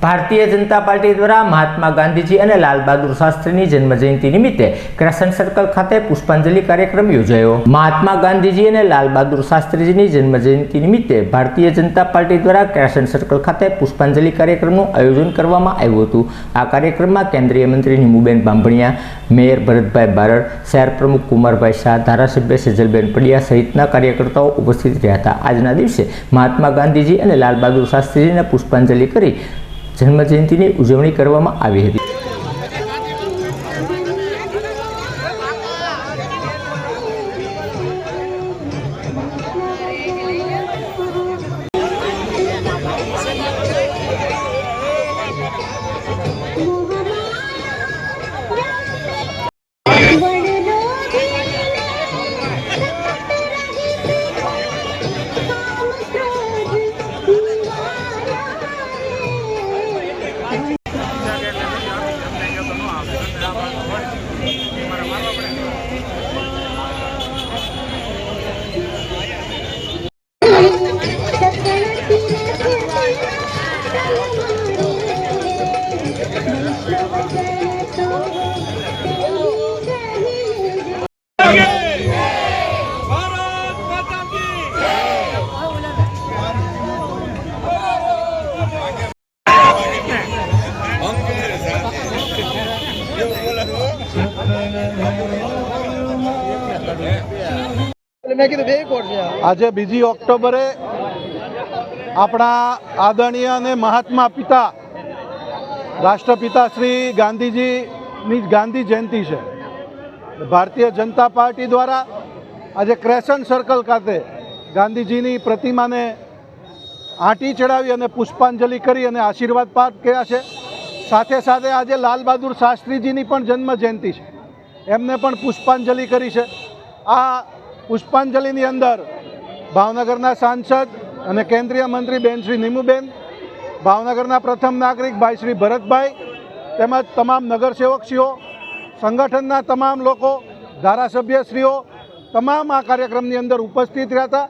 ભારતીય જનતા પાર્ટી દ્વારા મહાત્મા ગાંધીજી અને લાલ બહાદુર શાસ્ત્રીની જન્મજયંતિ નિમિત્તે ક્રેસન સર્કલ ખાતે પુષ્પાંજલિ કાર્યક્રમ યોજાયો. મહાત્મા ગાંધીજી અને લાલ બહાદુર શાસ્ત્રીજીની જન્મજયંતિ નિમિત્તે ભારતીય જનતા પાર્ટી દ્વારા ક્રેસન સર્કલ ખાતે પુષ્પાંજલિ કાર્યક્રમનું આયોજન કરવામાં આવ્યું હતું. આ કાર્યક્રમમાં કેન્દ્રીય મંત્રી નીમુબેન બાંભણિયા, મેયર ભરતભાઈ બારડ, શહેર પ્રમુખ કુમારભાઈ શાહ, ધારાસભ્ય સેજલબેન પડિયા સહિતના કાર્યકર્તાઓ ઉપસ્થિત રહ્યા હતા. આજના દિવસે મહાત્મા ગાંધીજી અને લાલ બહાદુર શાસ્ત્રીજીને પુષ્પાંજલિ કરી જન્મજયંતિની ઉજવણી કરવામાં આવી હતી. આજે બીજી ઓક્ટોબરે આપણા આદરણીય અને મહાત્મા પિતા રાષ્ટ્રપિતા શ્રી ગાંધીજીની ગાંધી જયંતિ છે. ભારતીય જનતા પાર્ટી દ્વારા આજે ક્રેશન સર્કલ ખાતે ગાંધીજીની પ્રતિમાને આંટી ચડાવી અને પુષ્પાંજલિ કરી અને આશીર્વાદ પાઠ કર્યા છે. સાથે સાથે આજે લાલ બહાદુર શાસ્ત્રીજીની પણ જન્મ જયંતિ છે. એમને પણ પુષ્પાંજલિ કરી છે. આ પુષ્પાંજલિની અંદર ભાવનગરના સાંસદ અને કેન્દ્રીય મંત્રી બેન શ્રી નીમુબેન ભાવનગરના પ્રથમ નાગરિક ભાઈ શ્રી ભરતભાઈ, તેમજ તમામ નગરસેવકશ્રીઓ, સંગઠનના તમામ લોકો, ધારાસભ્યશ્રીઓ, તમામ આ કાર્યક્રમની અંદર ઉપસ્થિત રહ્યા હતા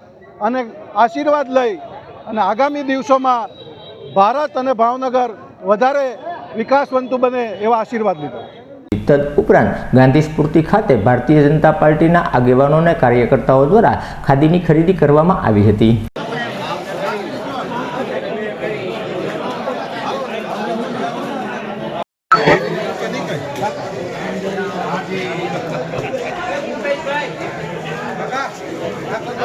અને આશીર્વાદ લઈ અને આગામી દિવસોમાં ભારત અને ભાવનગર વધારે વિકાસવંતુ બને એવા આશીર્વાદ લીધા. તદ ઉપરાંત ગાંધી સ્ફૂર્તિ ખાતે ભારતીય જનતા પાર્ટીના આગેવાનો અને કાર્યકર્તાઓ દ્વારા ખાદીની ખરીદી કરવામાં આવી હતી.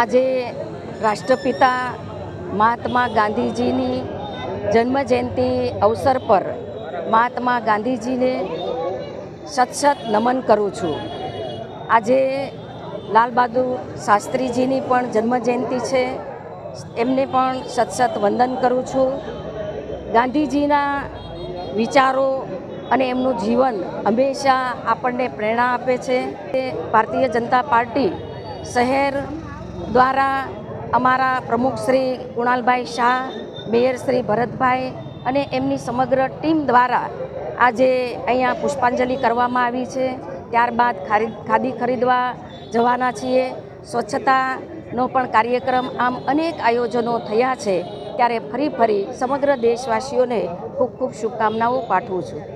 આજે રાષ્ટ્રપિતા મહાત્મા ગાંધીજીની જન્મજયંતિ અવસર પર મહાત્મા ગાંધીજીને સતસત નમન કરું છું. આજે લાલ બહાદુર શાસ્ત્રીજીની પણ જન્મજયંતિ છે. એમને પણ સતસત વંદન કરું છું. ગાંધીજીના વિચારો અને એમનું જીવન હંમેશા આપણને પ્રેરણા આપે છે. ભારતીય જનતા પાર્ટી શહેર દ્વારા અમારા પ્રમુખ શ્રી કુણાલભાઈ શાહ, મેયર શ્રી ભરતભાઈ અને એમની સમગ્ર ટીમ દ્વારા આજે અહીંયા પુષ્પાંજલિ કરવામાં આવી છે. ત્યારબાદ ખારી, ખાદી ખરીદવા જવાના છીએ. સ્વચ્છતાનો પણ કાર્યક્રમ આમ અનેક આયોજનો થયા છે. ત્યારે ફરી ફરી સમગ્ર દેશવાસીઓને ખૂબ ખૂબ શુભકામનાઓ પાઠવું છું.